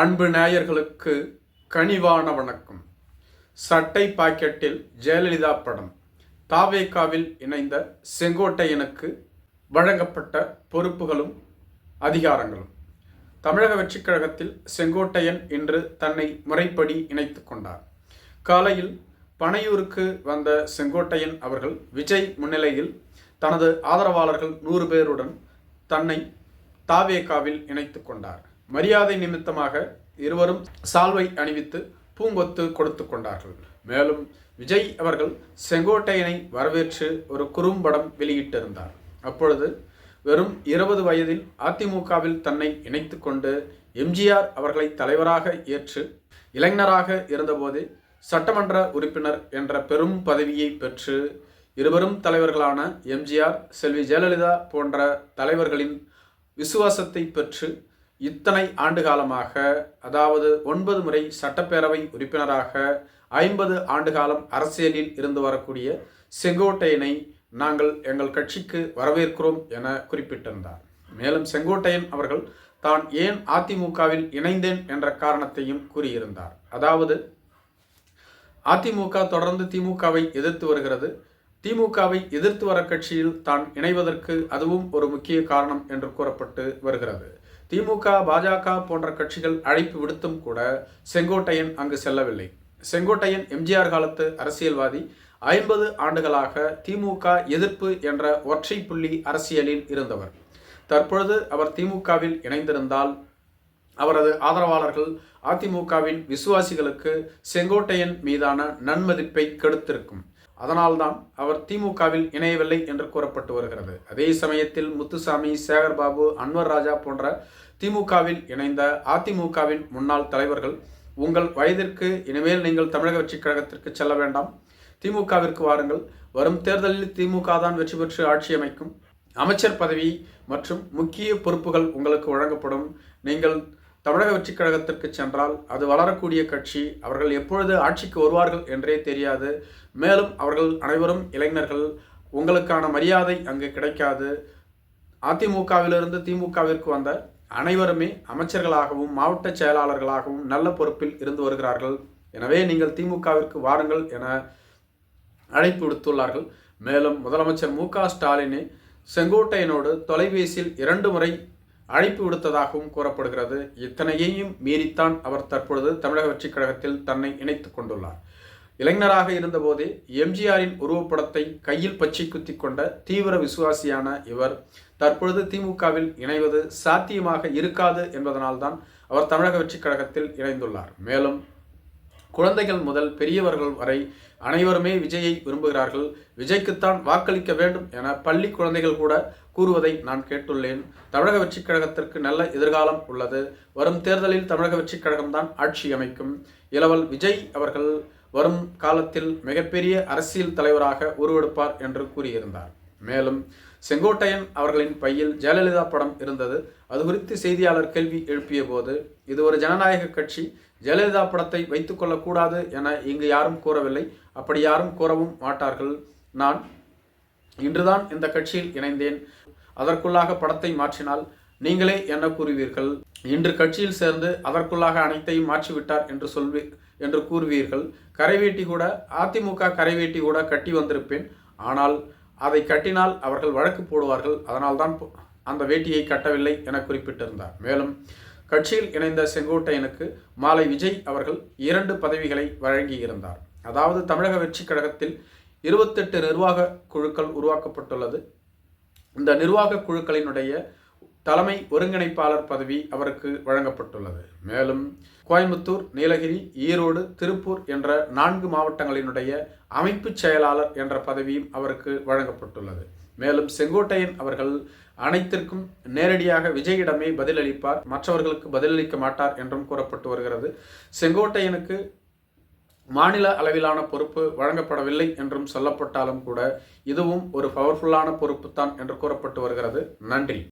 அன்பு நேயர்களுக்கு கனிவான வணக்கம். சட்டை பாக்கெட்டில் ஜெயலலிதா படம். தாவேக்காவில் இணைந்த செங்கோட்டையனுக்கு வழங்கப்பட்ட பொறுப்புகளும் அதிகாரங்களும். தமிழக வெற்றிக் கழகத்தில் செங்கோட்டையன் இன்று தன்னை முறைப்படி இணைத்து கொண்டார். காலையில் பனையூருக்கு வந்த செங்கோட்டையன் அவர்கள் விஜய் முன்னிலையில் தனது ஆதரவாளர்கள் நூறு பேருடன் தன்னை தாவேக்காவில் இணைத்து கொண்டார். மரியாதை நிமித்தமாக இருவரும் சால்வை அணிவித்து பூங்கொத்து கொடுத்து கொண்டார்கள். மேலும் விஜய் அவர்கள் செங்கோட்டையனை வரவேற்று ஒரு குறும்படம் வெளியிட்டிருந்தார். அப்பொழுது வெறும் இருபது வயதில் அதிமுகவில் தன்னை இணைத்து கொண்டு எம்ஜிஆர் அவர்களை தலைவராக ஏற்று இளைஞராக இருந்தபோது சட்டமன்ற உறுப்பினர் என்ற பெரும் பதவியை பெற்று இருவரும் தலைவர்களான எம்ஜிஆர் செல்வி ஜெயலலிதா போன்ற தலைவர்களின் விசுவாசத்தை பெற்று இத்தனை ஆண்டு காலமாக அதாவது ஒன்பது முறை சட்டப்பேரவை உறுப்பினராக ஐம்பது ஆண்டு காலம் அரசியலில் இருந்து வரக்கூடிய செங்கோட்டையனை நாங்கள் எங்கள் கட்சிக்கு வரவேற்கிறோம் என குறிப்பிட்டிருந்தார். மேலும் செங்கோட்டையன் அவர்கள் தான் ஏன் அதிமுகவில் இணைந்தேன் என்ற காரணத்தையும் கூறியிருந்தார். அதாவது அதிமுக தொடர்ந்து திமுகவை எதிர்த்து வருகிறது. திமுகவை எதிர்த்து வர கட்சியில் தான் இணைவதற்கு அதுவும் ஒரு முக்கிய காரணம் என்று கூறப்பட்டு வருகிறது. திமுக பாஜக போன்ற கட்சிகள் அழைப்பு விடுத்தும் கூட செங்கோட்டையன் அங்கு செல்லவில்லை. செங்கோட்டையன் எம்ஜிஆர் காலத்து அரசியல்வாதி. ஐம்பது ஆண்டுகளாக திமுக எதிர்ப்பு என்ற ஒற்றை புள்ளி அரசியலில் இருந்தவர். தற்பொழுது அவர் திமுகவில் இணைந்திருந்தால் அவரது ஆதரவாளர்கள் அதிமுகவின் விசுவாசிகளுக்கு செங்கோட்டையன் மீதான நன்மதிப்பை கெடுத்திருக்கும். அதனால்தான் அவர் திமுகவில் இணையவில்லை என்று கூறப்பட்டு வருகிறது. அதே சமயத்தில் முத்துசாமி சேகர்பாபு அன்வர் ராஜா போன்ற திமுகவில் இணைந்த அதிமுகவின் முன்னாள் தலைவர்கள் உங்கள் வயதிற்கு இனிமேல் நீங்கள் தமிழக வெற்றிக் கழகத்திற்கு செல்ல வேண்டாம். திமுகவிற்கு வாருங்கள். வரும் தேர்தலில் திமுக தான் வெற்றி பெற்று ஆட்சி அமைக்கும். அமைச்சர் பதவி மற்றும் முக்கிய பொறுப்புகள் உங்களுக்கு வழங்கப்படும். நீங்கள் தமிழக வெற்றிக் கழகத்திற்கு சென்றால் அது வளரக்கூடிய கட்சி. அவர்கள் எப்பொழுது ஆட்சிக்கு வருவார்கள் என்றே தெரியாது. மேலும் அவர்கள் அனைவரும் இளைஞர்கள். உங்களுக்கான மரியாதை அங்கு கிடைக்காது. அதிமுகவிலிருந்து திமுகவிற்கு வந்த அனைவருமே அமைச்சர்களாகவும் மாவட்ட செயலாளர்களாகவும் நல்ல பொறுப்பில் இருந்து வருகிறார்கள். எனவே நீங்கள் திமுகவிற்கு வாருங்கள் என அழைப்பு விடுத்துள்ளார்கள். மேலும் முதலமைச்சர் மு க ஸ்டாலினே செங்கோட்டையனோடு தொலைபேசியில் இரண்டு முறை அழைப்பு விடுத்ததாகவும் கூறப்படுகிறது. இத்தனையையும் மீறித்தான் அவர் தற்பொழுது தமிழக வெற்றிக் கழகத்தில் தன்னை இணைத்துக் கொண்டுள்ளார். இளைஞராக இருந்தபோதே எம்ஜிஆரின் உருவப்படத்தை கையில் பச்சை குத்தி கொண்ட தீவிர விசுவாசியான இவர் தற்பொழுது திமுகவில் இணைவது சாத்தியமாக இருக்காது என்பதனால்தான் அவர் தமிழக வெற்றிக் கழகத்தில் இணைந்துள்ளார். மேலும் குழந்தைகள் முதல் பெரியவர்கள் வரை அனைவருமே விஜயை விரும்புகிறார்கள். விஜய்க்குத்தான் வாக்களிக்க வேண்டும் என பள்ளி குழந்தைகள் கூட கூறுவதை நான் கேட்டுள்ளேன். தமிழக வெற்றிக் கழகத்திற்கு நல்ல எதிர்காலம் உள்ளது. வரும் தேர்தலில் தமிழக வெற்றிக் கழகம்தான் ஆட்சி அமைக்கும். இளவல் விஜய் அவர்கள் வரும் காலத்தில் மிகப்பெரிய அரசியல் தலைவராக உருவெடுப்பார் என்று கூறியிருந்தார். மேலும் செங்கோட்டையன் அவர்களின் பையில் ஜெயலலிதா படம் இருந்தது. அது குறித்து செய்தியாளர் கேள்வி எழுப்பிய போது இது ஒரு ஜனநாயக கட்சி ஜெயலலிதா படத்தை வைத்துக் கொள்ளக்கூடாது என இங்கு யாரும் கூறவில்லை. அப்படி யாரும் கூறவும் மாட்டார்கள். நான் இன்றுதான் இந்த கட்சியில் இணைந்தேன். அதற்குள்ளாக படத்தை மாற்றினால் நீங்களே என்ன கூறுவீர்கள்? இன்று கட்சியில் சேர்ந்து அதற்குள்ளாக அனைத்தையும் மாற்றிவிட்டார் என்று சொல்வி என்று கூறுவீர்கள். கரைவேட்டி கூட அதிமுக கரைவேட்டி கூட கட்டி வந்திருப்பேன். ஆனால் அதை கட்டினால் அவர்கள் வழக்கு போடுவார்கள். அதனால்தான் அந்த வேட்டியை கட்டவில்லை என குறிப்பிட்டிருந்தார். மேலும் கட்சியில் இணைந்த செங்கோட்டையனுக்கு மாலை விஜய் அவர்கள் இரண்டு பதவிகளை வழங்கியிருந்தார். அதாவது தமிழக வெற்றி கழகத்தில் இருபத்தெட்டு நிர்வாக குழுக்கள் உருவாக்கப்பட்டுள்ளது. இந்த நிர்வாக குழுக்களினுடைய தலைமை ஒருங்கிணைப்பாளர் பதவி அவருக்கு வழங்கப்பட்டுள்ளது. மேலும் கோயம்புத்தூர் நீலகிரி ஈரோடு திருப்பூர் என்ற நான்கு மாவட்டங்களினுடைய அமைப்பு செயலாளர் என்ற பதவியும் அவருக்கு வழங்கப்பட்டுள்ளது. மேலும் செங்கோட்டையன் அவர்கள் அனைத்திற்கும் நேரடியாக விஜயிடமே பதிலளிப்பார். மற்றவர்களுக்கு பதிலளிக்க மாட்டார் என்றும் கூறப்பட்டு வருகிறது. செங்கோட்டையனுக்கு மாநில அளவிலான பொறுப்பு வழங்கப்படவில்லை என்றும் சொல்லப்பட்டாலும் கூட இதுவும் ஒரு பவர்ஃபுல்லான பொறுப்பு தான் என்று கூறப்பட்டு வருகிறது. நன்றி.